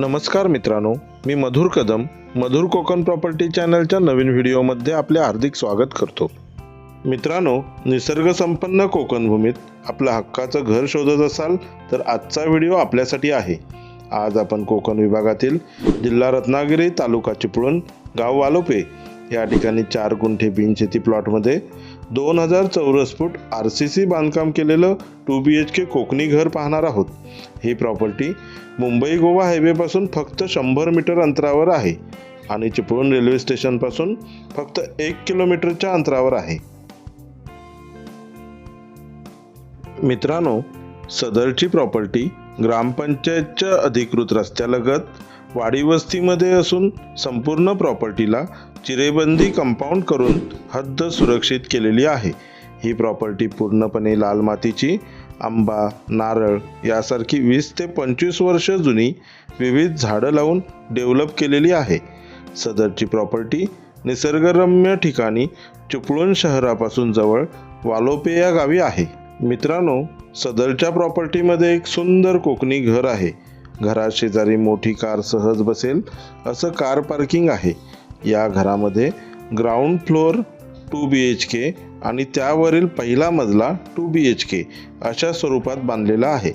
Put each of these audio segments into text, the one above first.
नमस्कार मित्रांनो मी मधुर कदम मधुर कोकण प्रॉपर्टी चॅनलच्या नवीन व्हिडिओमध्ये आपले हार्दिक स्वागत करतो. मित्रांनो निसर्गसंपन्न कोकणभूमीत आपलं हक्काचं घर शोधत असाल तर आजचा व्हिडिओ आपल्यासाठी आहे. आज आपण कोकण विभागातील जिल्हा रत्नागिरी तालुका चिपळूण गाव वालोपे या ठिकाणी चार गुंठे बिनशेती प्लॉटमध्ये दोन हजार चौरस फूट आर सी सी बांधकाम केलेलं टू बी एच के कोकणी घर पाहणार आहोत. ही प्रॉपर्टी मुंबई गोवा हायवेपासून फक्त शंभर मीटर अंतरावर आहे आणि चिपळूण रेल्वे स्टेशनपासून फक्त एक किलोमीटरच्या अंतरावर आहे. मित्रांनो सदरची प्रॉपर्टी ग्रामपंचायतच्या अधिकृत रस्त्यालगत वाडी वस्तीमध्ये असून संपूर्ण प्रॉपर्टीला चिरेबंदी कंपाऊंड करून हद्द सुरक्षित केलेली आहे. ही प्रॉपर्टी पूर्णपणे लाल मातीची आंबा नारळ यासारखी वीस ते पंचवीस वर्ष जुनी विविध झाडं लावून डेव्हलप केलेली आहे. सदरची प्रॉपर्टी निसर्गरम्य ठिकाणी चिपळूण शहरापासून जवळ वालोपे या गावी आहे. मित्रांनो सदरच्या प्रॉपर्टीमध्ये एक सुंदर कोकणी घर आहे. घराशेजारी मोठी कार सहज बसेल असं कार पार्किंग आहे. या घरामध्ये ground floor two B H K आणि त्यावरील पहिला मजला टू बी एच के अशा स्वरूपात बांधलेला आहे.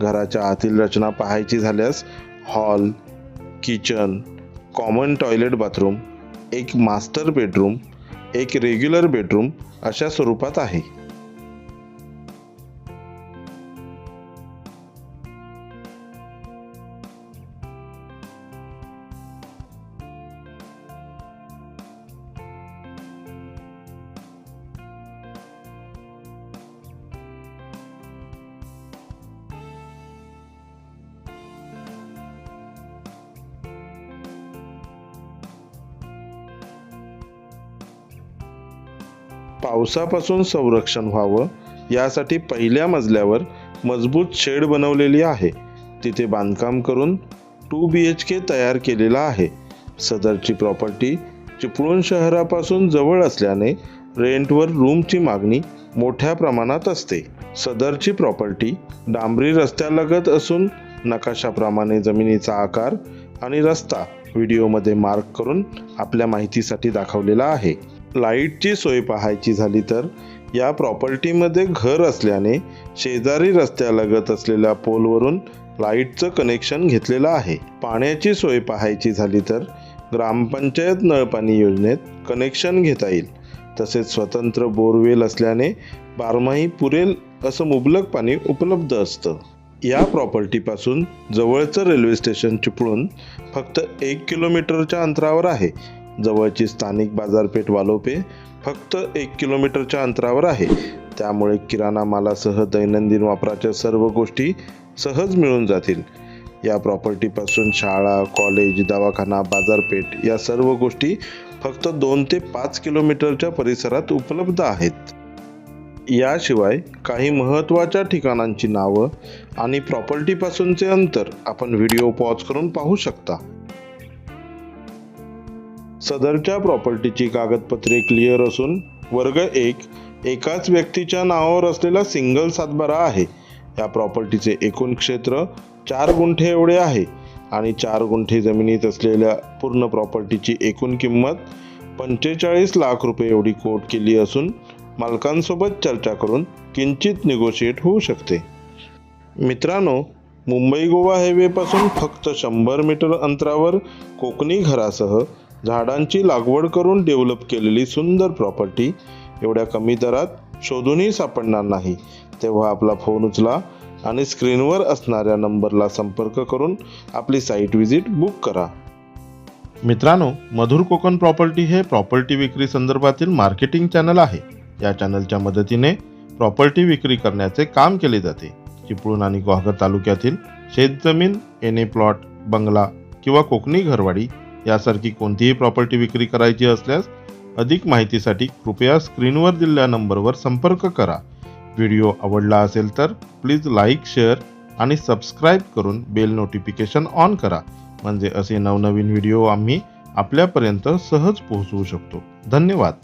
घराच्या आतील रचना पाहायची झाल्यास hall kitchen common toilet bathroom एक मास्टर बेडरूम एक रेग्युलर बेडरूम अशा स्वरूपात आहे. पावसापासून संरक्षण व्हावं यासाठी पहिल्या मजल्यावर मजबूत शेड बनवलेली आहे. तिथे बांधकाम करून टू बी एच के तयार केलेला आहे. सदरची प्रॉपर्टी चिपळूण शहरापासून जवळ असल्याने रेंटवर रूमची मागणी मोठ्या प्रमाणात असते. सदरची प्रॉपर्टी डांबरी रस्त्यालगत असून नकाशाप्रमाणे जमिनीचा आकार आणि रस्ता व्हिडिओमध्ये मार्क करून आपल्या माहितीसाठी दाखवलेला आहे. लाईटची सोय पाहायची झाली तर या प्रॉपर्टीमध्ये घर असल्याने शेजारी रस्त्यालगत असलेल्या पोलवरून लाईटचं कनेक्शन घेतलेलं आहे. पाण्याची सोय पाहायची झाली तर ग्रामपंचायत नळपाणी योजनेत कनेक्शन घेता येईल. तसेच स्वतंत्र बोरवेल असल्याने बारमाही पुरेल असं मुबलक पाणी उपलब्ध असतं. या प्रॉपर्टीपासून जवळचं रेल्वे स्टेशन चिपळूण फक्त एक किलोमीटरच्या अंतरावर आहे. जवळची स्थानिक बाजारपेठ वालोपे फक्त एक किलोमीटरच्या अंतरावर आहे. त्यामुळे किराणा मालासह दैनंदिन वापराच्या सर्व गोष्टी सहज मिळून जातील. या प्रॉपर्टीपासून शाळा कॉलेज दवाखाना बाजारपेठ या सर्व गोष्टी फक्त दोन ते पाच किलोमीटरच्या परिसरात उपलब्ध आहेत. याशिवाय काही महत्त्वाच्या ठिकाणांची नावं आणि प्रॉपर्टीपासूनचे अंतर आपण व्हिडिओ पॉज करून पाहू शकता. सदरच्या प्रॉपर्टीची कागदपत्रे क्लिअर असून वर्ग एक एकाच व्यक्तीच्या नावावर असलेला सिंगल सातबारा आहे. या प्रॉपर्टीचे एकूण क्षेत्र चार गुंठे एवढे आहे आणि चार गुंठे जमिनीत असलेल्या पूर्ण प्रॉपर्टीची एकूण किंमत पंचेचाळीस लाख रुपये एवढी कोट केली असून मालकांसोबत चर्चा करून किंचित निगोशिएट होऊ शकते. मित्रांनो मुंबई गोवा हायवेपासून फक्त शंभर मीटर अंतरावर कोकणी घरासह झाडांची लागवड करून डेव्हलप केलेली सुंदर प्रॉपर्टी एवढ्या कमी दरात शोधूनही सापडणार नाही. तेव्हा आपला फोन उचला आणि स्क्रीनवर असणाऱ्या नंबरला संपर्क करून आपली साईट व्हिजिट बुक करा. मित्रांनो मधुर कोकण प्रॉपर्टी हे प्रॉपर्टी विक्री संदर्भातील मार्केटिंग चॅनल आहे. या चॅनलच्या मदतीने प्रॉपर्टी विक्री करण्याचे काम केले जाते. चिपळूण आणि गुहागर तालुक्यातील शेतजमीन एने प्लॉट बंगला किंवा कोकणी घरवाडी यासारखी कोणतीही प्रॉपर्टी विक्री करायची असल्यास अधिक माहितीसाठी कृपया स्क्रीनवर दिलेल्या नंबरवर संपर्क करा. व्हिडिओ आवडला असेल तर प्लीज लाईक शेअर आणि सबस्क्राईब करून बेल नोटिफिकेशन ऑन करा. म्हणजे असे नवनवीन व्हिडिओ आम्ही आपल्यापर्यंत सहज पोहोचवू शकतो. धन्यवाद.